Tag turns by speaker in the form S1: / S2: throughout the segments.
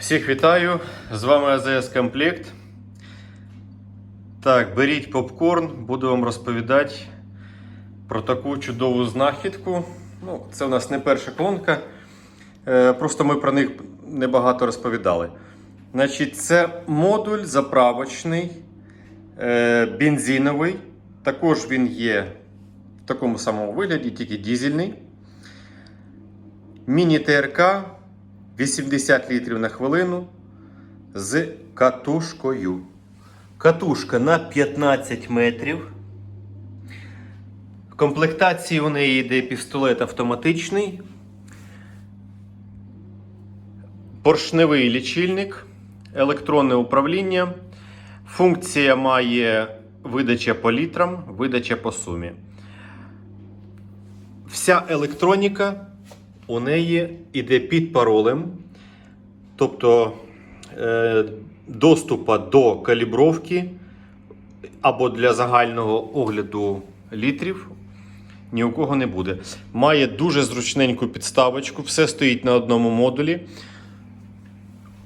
S1: Всіх вітаю! З вами АЗС Комплект. Так, беріть попкорн, буду вам розповідати про таку чудову знахідку. Ну, це у нас не перша колонка. Е, просто ми про них небагато розповідали. Значить, це модуль заправочний, е, бензиновий. Також він є в такому самому вигляді, тільки дізельний. Міні-ТРК 80 літрів на хвилину з катушкою. Катушка на 15 метрів. В комплектації у неї йде пістолет автоматичний. Поршневий лічильник, електронне управління. Функція має видача по літрам, видача по сумі. Вся електроніка у неї йде під паролем, тобто е, доступа до калібровки або для загального огляду літрів ні у кого не буде. Має дуже зручненьку підставочку, все стоїть на одному модулі.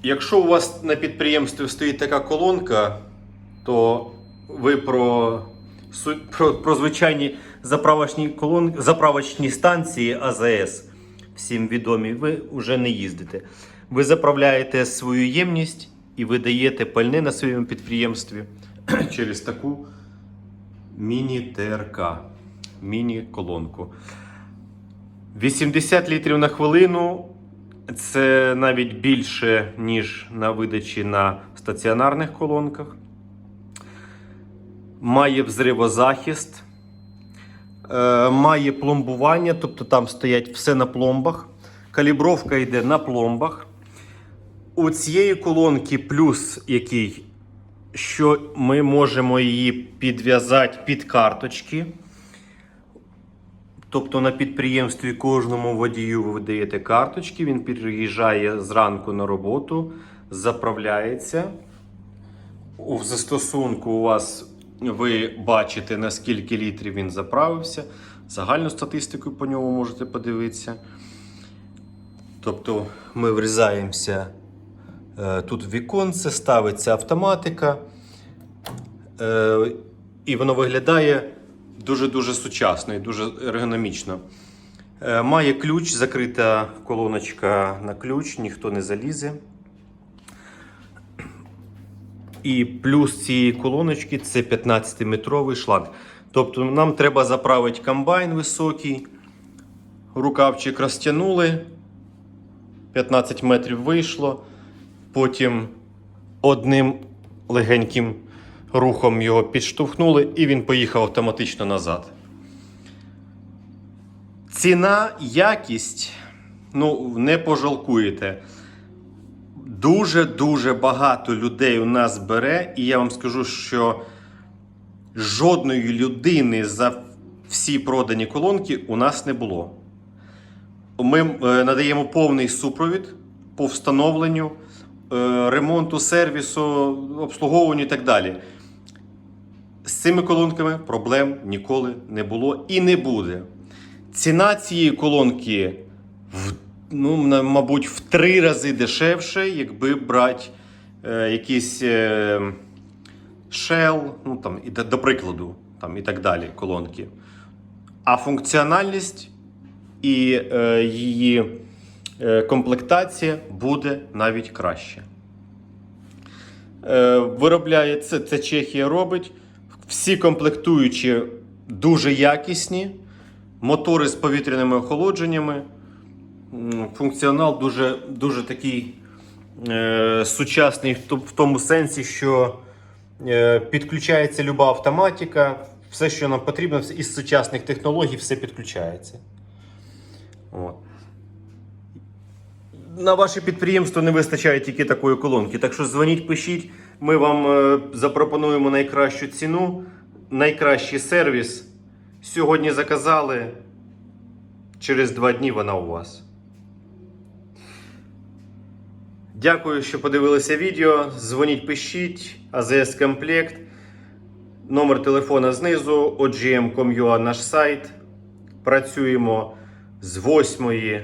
S1: Якщо у вас на підприємстві стоїть така колонка, то ви про, про, про звичайні заправочні, колон, заправочні станції АЗС, всім відомі, ви вже не їздите. Ви заправляєте свою ємність і ви даєте пальне на своєму підприємстві через таку міні-ТРК, міні-колонку. 80 літрів на хвилину це навіть більше, ніж на видачі на стаціонарних колонках. Має взривозахист, має пломбування, тобто там стоять все на пломбах. Калібровка йде на пломбах. У цієї колонки плюс який, що ми можемо її підв'язати під карточки. Тобто на підприємстві кожному водію ви видаєте карточки, він приїжджає зранку на роботу, заправляється. У застосунку у вас ви бачите, на скільки літрів він заправився. Загальну статистику по ньому можете подивитися. Тобто ми врізаємося е, тут в віконце, ставиться автоматика. Е, і воно виглядає дуже-дуже сучасно і дуже ергономічно. Е, Має ключ, закрита колоночка на ключ, ніхто не залізе. І плюс цієї колоночки це 15-метровий шланг. Тобто нам треба заправити комбайн високий, рукавчик розтягнули, 15 метрів вийшло, потім одним легеньким рухом його підштовхнули, і він поїхав автоматично назад. Ціна, якість, ну, не пожалкуєте. Дуже-дуже багато людей у нас бере, і я вам скажу, що жодної людини за всі продані колонки у нас не було. Ми е, надаємо повний супровід по встановленню, е, ремонту, сервісу, обслуговуванню і так далі. З цими колонками проблем ніколи не було і не буде. Ціна цієї колонки, ну, мабуть, в три рази дешевше, якби брати е, якісь е, Shell, ну, там, і, до, до прикладу, там, і так далі колонки. А функціональність і е, її е, комплектація буде навіть краще. Е, виробляє це, це Чехія робить. Всі комплектуючі дуже якісні, мотори з повітряними охолодженнями. Функціонал дуже, дуже такий е, сучасний в тому сенсі, що е, підключається люба автоматика, все, що нам потрібно, із сучасних технологій, все підключається. От. На ваше підприємство не вистачає тільки такої колонки. Так що дзвоніть, пишіть. Ми вам е, запропонуємо найкращу ціну, найкращий сервіс. Сьогодні заказали. Через два дні вона у вас. Дякую, що подивилися відео. Дзвоніть, пишіть. АЗС Комплект. Номер телефона знизу. OGM.com.ua наш сайт. Працюємо з 8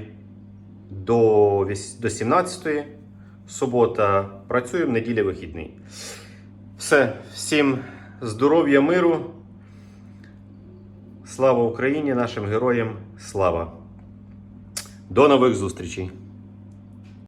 S1: до, до 17 субота працюємо, неділя вихідний. Все, всім здоров'я, миру. Слава Україні, нашим героям! Слава! До нових зустрічей!